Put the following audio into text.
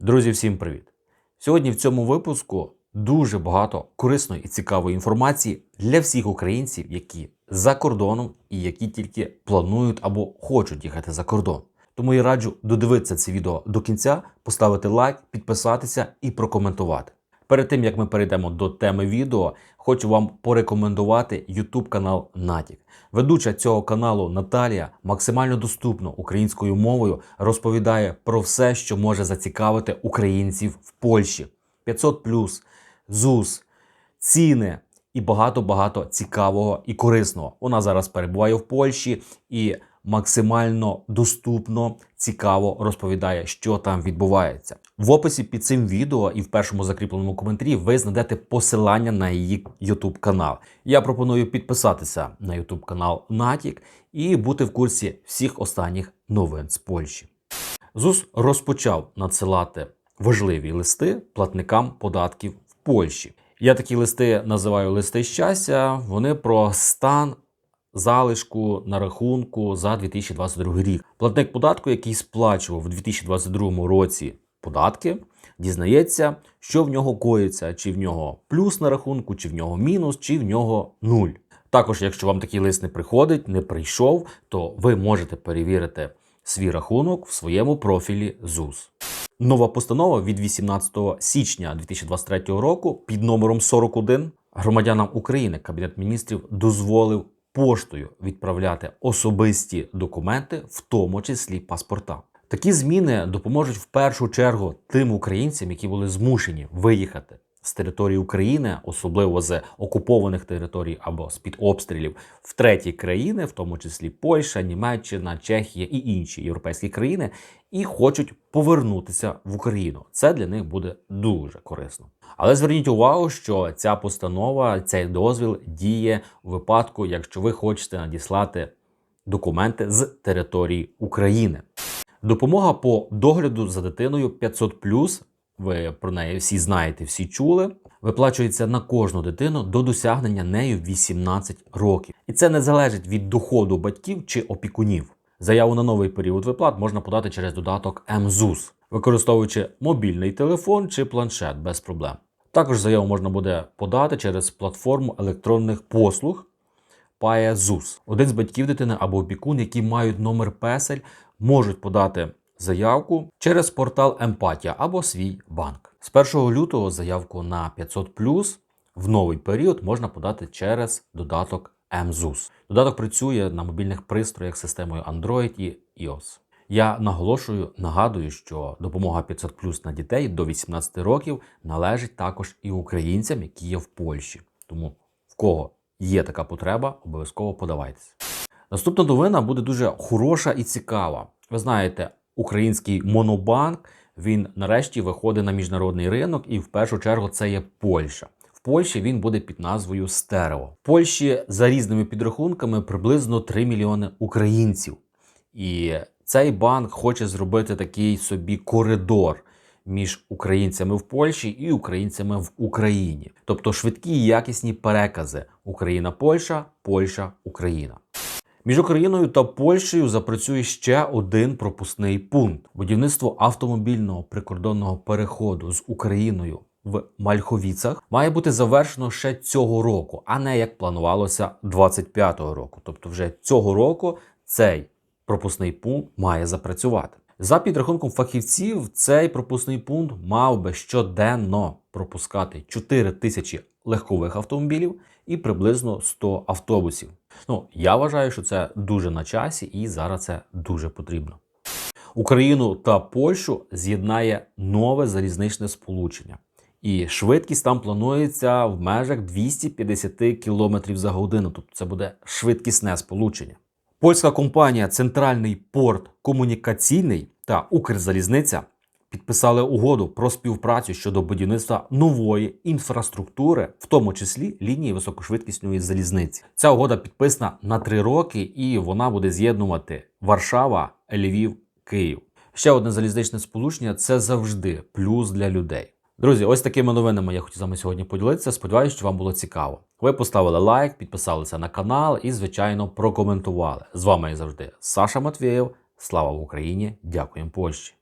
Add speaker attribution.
Speaker 1: Друзі, всім привіт! Сьогодні в цьому випуску дуже багато корисної і цікавої інформації для всіх українців, які за кордоном і які тільки планують або хочуть їхати за кордон. Тому я раджу додивитися це відео до кінця, поставити лайк, підписатися і прокоментувати. Перед тим як ми перейдемо до теми відео, хочу вам порекомендувати YouTube канал Натік. Ведуча цього каналу Наталія максимально доступно українською мовою розповідає про все, що може зацікавити українців в Польщі. 500 ЗУС, ціни і багато-багато цікавого і корисного. Вона зараз перебуває в Польщі і максимально доступно, цікаво розповідає, що там відбувається. В описі під цим відео і в першому закріпленому коментарі ви знайдете посилання на її YouTube канал. Я пропоную підписатися на YouTube канал Натік і бути в курсі всіх останніх новин з Польщі. ЗУС розпочав надсилати важливі листи платникам податків в Польщі. Я такі листи називаю листи щастя. Вони про стан залишку на рахунку за 2022 рік. Платник податку, який сплачував у 2022 році податки, дізнається, що в нього коїться, чи в нього плюс на рахунку, чи в нього мінус, чи в нього нуль. Також, якщо вам такий лист не приходить, не прийшов, то ви можете перевірити свій рахунок в своєму профілі ЗУС. Нова постанова від 18 січня 2023 року під номером 41 громадянам України Кабінет міністрів дозволив поштою відправляти особисті документи, в тому числі паспорта. Такі зміни допоможуть в першу чергу тим українцям, які були змушені виїхати з території України, особливо з окупованих територій або з під обстрілів в треті країни, в тому числі Польща, Німеччина, Чехія і інші європейські країни, і хочуть повернутися в Україну. Це для них буде дуже корисно. Але зверніть увагу, що ця постанова, цей дозвіл діє у випадку, якщо ви хочете надіслати документи з території України. Допомога по догляду за дитиною 500+, ви про неї всі знаєте, всі чули. Виплачується на кожну дитину до досягнення нею 18 років. І це не залежить від доходу батьків чи опікунів. Заяву на новий період виплат можна подати через додаток МЗУС, використовуючи мобільний телефон чи планшет без проблем. Також заяву можна буде подати через платформу електронних послуг PAEZUS. Один з батьків дитини або опікун, які мають номер песель, можуть подати заявку через портал Емпатія або свій банк. З 1 лютого заявку на 500 в новий період можна подати через додаток МЗУС. Додаток працює на мобільних пристроях з системою Android і iOS. Я наголошую, нагадую, що допомога 500 на дітей до 18 років належить також і українцям, які є в Польщі. Тому в кого є така потреба, обов'язково подавайтеся. Наступна новина буде дуже хороша і цікава. Ви знаєте, український монобанк він нарешті виходить на міжнародний ринок, і в першу чергу це є Польща. В Польщі він буде під назвою Стерео. В Польщі за різними підрахунками приблизно 3 мільйони українців. І цей банк хоче зробити такий собі коридор між українцями в Польщі і українцями в Україні, тобто швидкі і якісні перекази Україна-Польща, Польща-Україна. Між Україною та Польщею запрацює ще один пропускний пункт: будівництво автомобільного прикордонного переходу з Україною в Мальховіцах має бути завершено ще цього року, а не як планувалося 25-го року. Тобто, вже цього року цей пропускний пункт має запрацювати. За підрахунком фахівців, цей пропускний пункт мав би щоденно пропускати 4 тисячі легкових автомобілів і приблизно 100 автобусів. Ну, я вважаю, що це дуже на часі і зараз це дуже потрібно. Україну та Польщу з'єднає нове залізничне сполучення. І швидкість там планується в межах 250 км за годину. Тобто це буде швидкісне сполучення. Польська компанія Центральний порт комунікаційний та Укрзалізниця підписали угоду про співпрацю щодо будівництва нової інфраструктури, в тому числі лінії високошвидкісної залізниці. Ця угода підписана на три роки, і вона буде з'єднувати Варшава, Львів, Київ. Ще одне залізничне сполучення це завжди плюс для людей. Друзі, ось такими новинами я хотів з вами сьогодні поділитися. Сподіваюся, що вам було цікаво. Ви поставили лайк, підписалися на канал і, звичайно, прокоментували. З вами як завжди Саша Матвєєв. Слава Україні! Дякуємо Польщі!